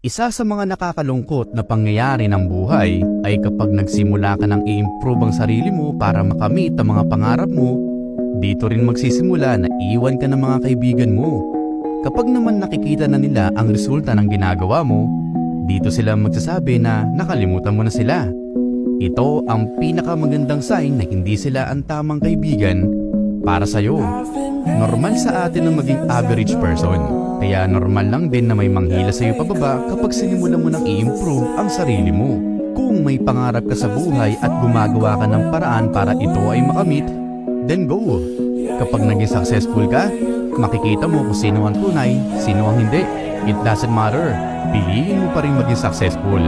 Isa sa mga nakakalungkot na pangyayari ng buhay ay kapag nagsimula ka ng i-improve ang sarili mo para makamit ang mga pangarap mo, dito rin magsisimula na iwan ka ng mga kaibigan mo. Kapag naman nakikita na nila ang resulta ng ginagawa mo, dito sila magsasabi na nakalimutan mo na sila. Ito ang pinakamagandang sign na hindi sila ang tamang kaibigan para sa'yo. Normal sa atin na maging average person. Kaya normal lang din na may manghila sa'yo pababa kapag sinimula mo nang i-improve ang sarili mo. Kung may pangarap ka sa buhay at gumagawa ka ng paraan para ito ay makamit, then go. Kapag naging successful ka, makikita mo kung sino ang tunay, sino ang hindi. It doesn't matter. Piliin mo pa rin maging successful.